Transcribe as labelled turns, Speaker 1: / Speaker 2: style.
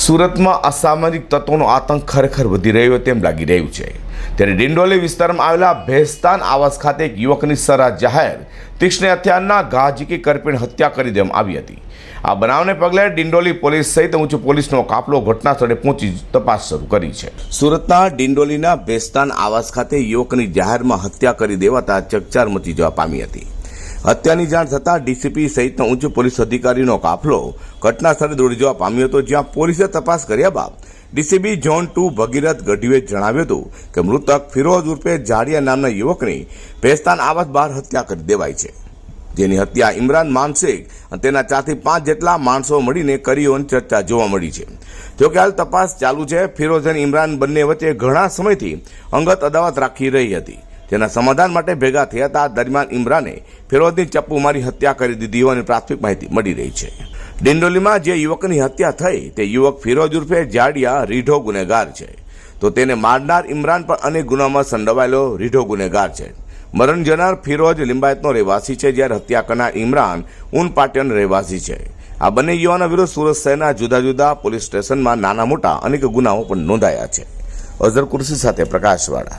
Speaker 1: સુરતમાં અસામાજિક તત્વોનો આતંક ખરેખર વધી રહ્યો તેમ લાગી રહ્યું છે. ત્યારે ડિંડોલી વિસ્તારમાં આવેલા ભેસ્તાન આવાસ ખાતે એક યુવકની સરા જાહેર, તીક્ષ્ણ હથિયારના ઝીકી કરપીણ હત્યા કરી દેવામાં આવી હતી. આ બનાવને પગલે ડિંડોલી પોલીસ સહિત ઊંચ પોલીસનો કાફલો ઘટના સ્થળે પહોંચી તપાસ શરૂ કરી છે. સુરતના ડિંડોલીના ભેસ્તાન આવાસ ખાતે યુવકની જાહેરમાં હત્યા કરી દેવાતા ચકચાર મચી જવા પામી હતી. હત્યાની જાણ થતાં ડીસીપી સહિતનો ઉચ્ચ પોલીસ અધિકારીનો કાફલો ઘટના સ્થળે દોડી જવા પામ્યો હતો, જ્યાં પોલીસે તપાસ કર્યા બાદ ડીસીપી જોન ટુ ભગીરથ ગઢવીએ જણાવ્યું હતું કે મૃતક ફિરોઝ ઉર્ફે જાડિયા નામના યુવકની ભેસ્તાન આવાસ બહાર હત્યા કરી દેવાઈ છે. જેની હત્યા ઇમરાન માનસિક અને તેના ચારથી પાંચ જેટલા માણસો મળીને કરી હોવાની ચર્ચા જોવા મળી છે. જોકે હાલ તપાસ ચાલુ છે, ફિરોઝ અને ઇમરાન બંને વચ્ચે ઘણા સમયથી અંગત અદાવત રાખી રહી હતી. જેના સમાધાન માટે ભેગા થયા હતા. દરમિયાન ઇમરાને ફિરોદની ચપ્પુ મારી હત્યા કરી દીધી હોવાની પ્રાથમિક માહિતી મળી રહી છે. ડિંડોલીમાં જે યુવકની હત્યા થઈ, તે યુવક ફિરોજ ઉર્ફે જાડિયા રીઢો ગુનેગાર છે. તો તેને મારનાર ઇમરાન પણ અનેક ગુનામાં સંડોવાયેલો રીઢો ગુનેગાર છે. મરણ જનાર ફિરોજ લિંબાયતનો રહેવાસી છે, જ્યારે હત્યા કરનાર ઇમરાન ઉન પાટણ રહેવાસી છે. આ બંને યુવાનો વિરુદ્ધ સુરત શહેરના જુદા જુદા પોલીસ સ્ટેશનમાં નાના મોટા અનેક ગુનાઓ પણ નોંધાયા છે. અઝર કુર્સી સાથે પ્રકાશવાળા.